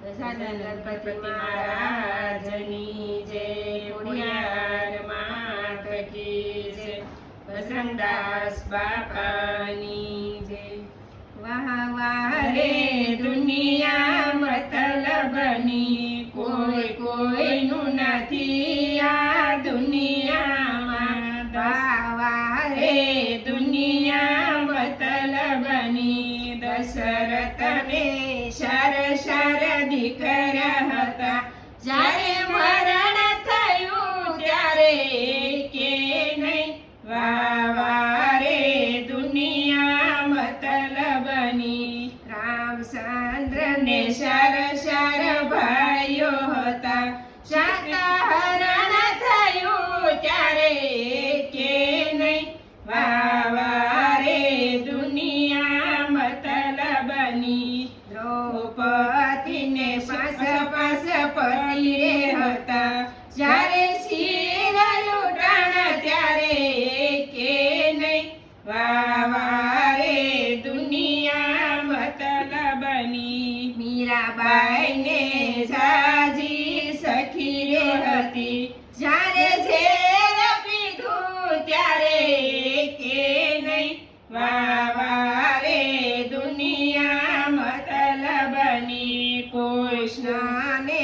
ગજાનન ગણપતિ મહારાજની જય ખોડિયાર માત કી જય વસંતદાસ બાપાની જય વાહ વાહ રે દુનિયા મતલબની કોઈ કોઈનું નથી આ દુનિયામાં વાહ વાહ રે દુનિયા મતલબની દશરથને શર શર દીકરા હતા જ્યારે મરણ થયું ત્યારે કે નહીં. વાવારે દુનિયા મતલબની દુનિયા મતલબની રામચંદ્રને શર મીરાબાઈને સાજી સખી હતી. જ્યારે ઝેર પીધું ત્યારે કે નહીં. વાહ વાહ રે દુનિયા મતલબની કૃષ્ણને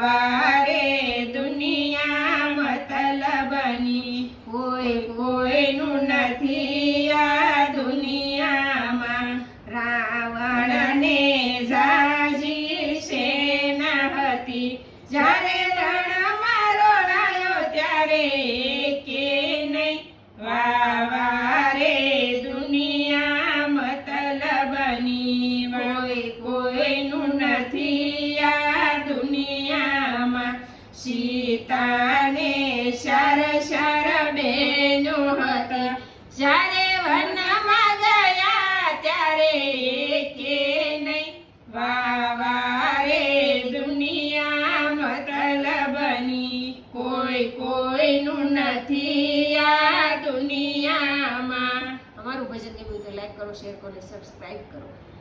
વાહ વાહ રે દુનિયા મતલબની કોઈ કોઈનું નથી આ દુનિયામાં. રાવણને જાજી સેના હતી. જ્યારે મારો રોડાયો ત્યારે સીતાને શર શર બેનો હતા. જ્યારે વનમાં ગયા ત્યારે કે નહીં. વાવારે દુનિયા મતલબ મતલબની કોઈ કોઈનું નથી આ દુનિયામાં. અમારું ભજન બધું લાઈક કરો, શેર કરો સબસ્ક્રાઈબ કરો.